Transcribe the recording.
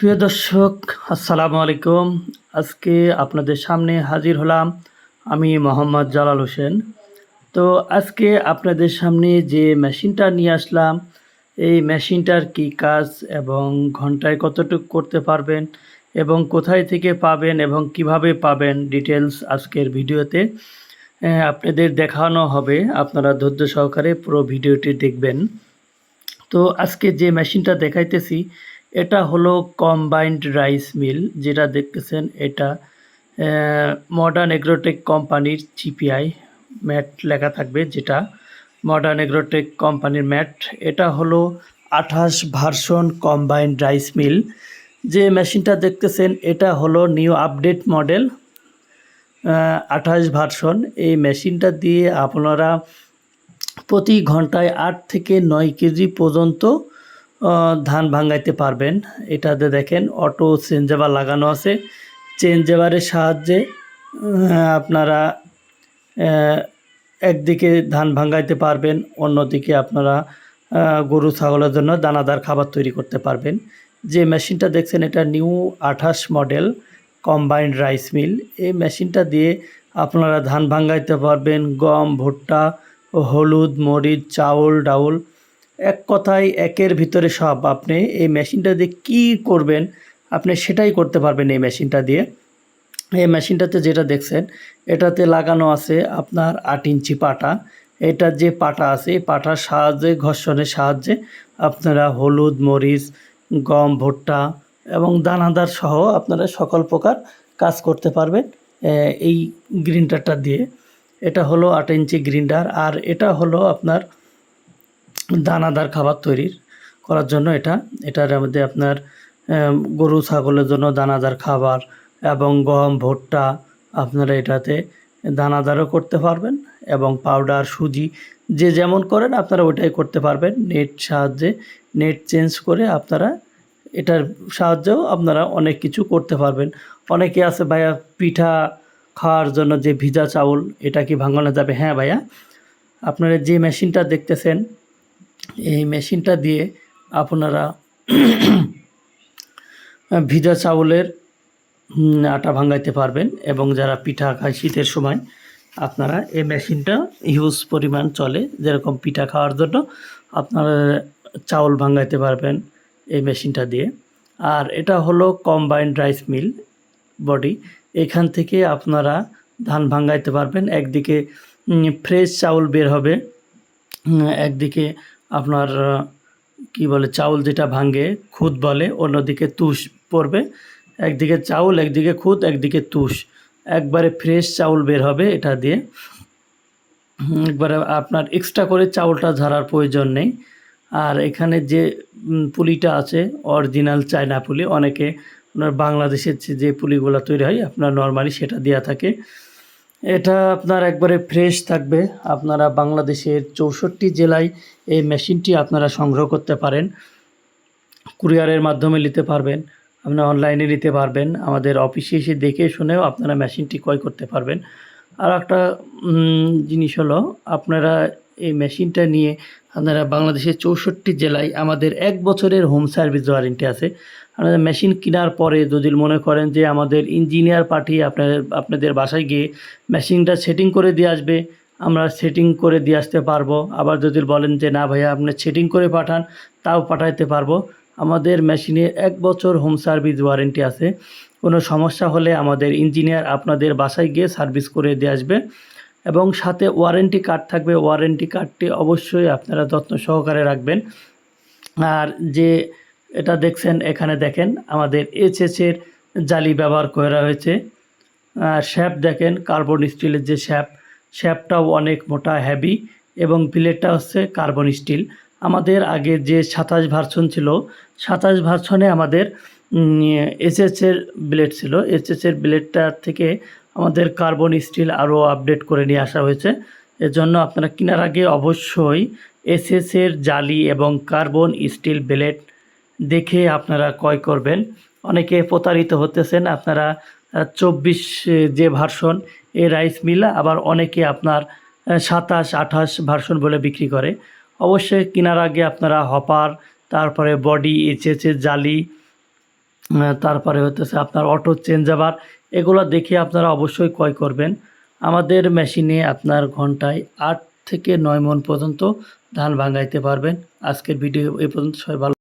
প্রিয় দর্শক, আসসালামু আলাইকুম। আজকে আপনাদের সামনে হাজির হলাম আমি মোহাম্মদ জালাল হোসেন। তো আজকে আপনাদের সামনে যে মেশিনটা নিয়ে আসলাম, এই মেশিনটার কি কাজ এবং ঘন্টায় কতটুকু করতে পারবেন এবং কোথায় থেকে পাবেন এবং কীভাবে পাবেন ডিটেলস আজকের ভিডিওতে আপনাদের দেখানো হবে। আপনারা ধৈর্য সহকারে পুরো ভিডিওটি দেখবেন। তো আজকে যে মেশিনটা দেখাইতেছি এটা হলো কম্বাইন্ড রাইস মিল যেটা দেখতেছেন এটা মডার্ন এগ্রোটেক কোম্পানির জিপিআই ম্যাট লেখা থাকবে যেটা মডার্ন এগ্রোটেক কোম্পানির ম্যাট এটা হলো আঠাশ ভার্সন কম্বাইন্ড রাইস মিল যে মেশিনটা দেখতেছেন, এটা হলো নিউ আপডেট মডেল আঠাশ ভার্সন এই মেশিনটা দিয়ে আপনারা প্রতি ঘন্টায় আট থেকে নয় কেজি পর্যন্ত ধান ভাঙাইতে পারবেন। এটাতে দেখেন, অটো চেঞ্জেভার লাগানো আছে। চেঞ্জেভারের সাহায্যে আপনারা একদিকে ধান ভাঙাইতে পারবেন, অন্যদিকে আপনারা গরু, ছাগলের জন্য দানাদার খাবার তৈরি করতে পারবেন। যে মেশিনটা দেখছেন, এটা নিউ আঠাশ মডেল কম্বাইন্ড রাইস মিল। এই মেশিনটা দিয়ে আপনারা ধান ভাঙাইতে পারবেন, গম, ভুট্টা, হলুদ, মরিচ, চাউল, ডাউল এক কথায় একের ভিতরে সব। আপনি এই মেশিনটা দিয়ে কী করবেন, আপনি সেটাই করতে পারবেন এই মেশিনটা দিয়ে। এই মেশিনটাতে যেটা দেখছেন, এটাতে লাগানো আছে আপনার আট ইঞ্চি পাটা। এটার যে পাটা আছে, এই পাটার সাহায্যে, ঘর্ষণের সাহায্যে আপনারা হলুদ, মরিচ, গম, ভুট্টা এবং দানাদার সহ আপনারা সকল প্রকার কাজ করতে পারবেন এই গ্রিন্ডারটা দিয়ে। এটা হলো আট ইঞ্চি গ্রিন্ডার আর এটা হলো আপনার দানাদার খাবার তৈরির করার জন্য এটা। এটার মধ্যে আপনার গরু, ছাগলের জন্য দানাদার খাবার এবং গম, ভুট্টা আপনারা এটাতে দানাদারও করতে পারবেন এবং পাউডার, সুজি যে যেমন করেন আপনারা ওটাই করতে পারবেন। নেট সাহায্যে, নেট চেঞ্জ করে আপনারা এটার সাহায্যেও আপনারা অনেক কিছু করতে পারবেন। অনেকে আছে ভাইয়া পিঠা খাওয়ার জন্য যে ভিজা চাউল, এটা কি ভাঙানো যাবে? হ্যাঁ ভাইয়া। আপনারা যে মেশিনটা দেখতেছেন এই মেশিনটা দিয়ে আপনারা ভিজা চাউলের আটা ভাঙাইতে পারবেন এবং যারা পিঠা খায় শীতের সময়, আপনারা এই মেশিনটা হিউজ পরিমাণ চলে। যেরকম পিঠা খাওয়ার জন্য আপনারা চাউল ভাঙাইতে পারবেন এই মেশিনটা দিয়ে। আর এটা হলো কম্বাইন্ড রাইস মিল বডি এখান থেকে আপনারা ধান ভাঙাইতে পারবেন। একদিকে ফ্রেশ চাউল বের হবে একদিকে আপনার কি বলে, চাউল যেটা ভাঙে, খুদ বলে, অন্যদিকে তুষ পড়বে। একদিকে চাউল, একদিকে খুদ, একদিকে তুষ। একবারে ফ্রেশ চাউল বের হবে এটা দিয়ে। একবারে আপনার এক্সট্রা করে চাউলটা ঝাড়ার প্রয়োজন নেই। আর এখানে যে পুলিটা আছে অরিজিনাল চায়না পুলি, অনেকে আপনার বাংলাদেশের যে পুলিগুলো তৈরি হয়, আপনার নর্মালি সেটা দেওয়া থাকে। এটা আপনার একবারে ফ্রেশ থাকবে। আপনারা বাংলাদেশের চৌষট্টি জেলায় এই মেশিনটি আপনারা সংগ্রহ করতে পারেন। কুরিয়ারের মাধ্যমে নিতে পারবেন, আপনারা অনলাইনে নিতে পারবেন, আমাদের অফিসে এসে দেখে শুনেও আপনারা মেশিনটি ক্রয় করতে পারবেন। আর একটা জিনিস হলো, আপনারা এই মেশিনটা নিয়ে আপনারা বাংলাদেশের চৌষট্টি জেলায় আমাদের এক বছরের হোম সার্ভিস ওয়ারেন্টি আছে। আপনারা মেশিন কেনার পরে যদি মনে করেন যে আমাদের ইঞ্জিনিয়ার পাঠিয়ে আপনাদের আপনাদের বাসায় গিয়ে মেশিনটা সেটিং করে দিয়ে আসবে, আমরা সেটিং করে দিয়ে আসতে পারব। আবার যদি বলেন যে না ভাইয়া, আপনি সেটিং করে পাঠান, তাও পাঠাইতে পারব। আমাদের মেশিনে এক বছর হোম সার্ভিস ওয়ারেন্টি আছে। কোনো সমস্যা হলে আমাদের ইঞ্জিনিয়ার আপনাদের বাসায় গিয়ে সার্ভিস করে দিয়ে আসবে। এবং সাথে ওয়ারেন্টি কার্ড থাকবে। ওয়ারেন্টি কার্ডটি অবশ্যই আপনারা যত্ন সহকারে রাখবেন। আর যে এটা দেখছেন, এখানে দেখেন, আমাদের এইচএসের জালি ব্যবহার করা হয়েছে। শ্যাপ দেখেন, কার্বন স্টিলের যে শ্যাপ, শ্যাপটাও অনেক মোটা হেভি এবং প্লেটটা হচ্ছে কার্বন স্টিল। আমাদের আগে যে সাতাশ ভার্সন ছিল, সাতাশ ভার্সনে আমাদের এসএসের ব্লেড ছিল। এসএসের ব্লেডটার থেকে আমাদের কার্বন স্টিল আরও আপডেট করে নিয়ে আসা হয়েছে। এর জন্য আপনারা কেনার আগে অবশ্যই এসএসের জালি এবং কার্বন স্টিল ব্লেড দেখে আপনারা ক্রয় করবেন। অনেকে প্রতারিত হতেছেন, আপনারা চব্বিশ যে ভার্সন, এ রাইস মিল, আবার অনেকে আপনার সাতাশ, আঠাশ ভার্সন বলে বিক্রি করে। অবশ্যই কেনার আগে আপনারা হপার, তারপরে বডি এইচএসের জালি তারপরে হতেছে আপনার অটো চেঞ্জাবার এগুলো দেখে আপনারা অবশ্যই ক্রয় করবেন। আমাদের মেশিনে আপনার ঘন্টায় আট থেকে নয় মন পর্যন্ত ধান ভাঙাইতে পারবেন। আজকের ভিডিও এ পর্যন্ত, সবাই ভালো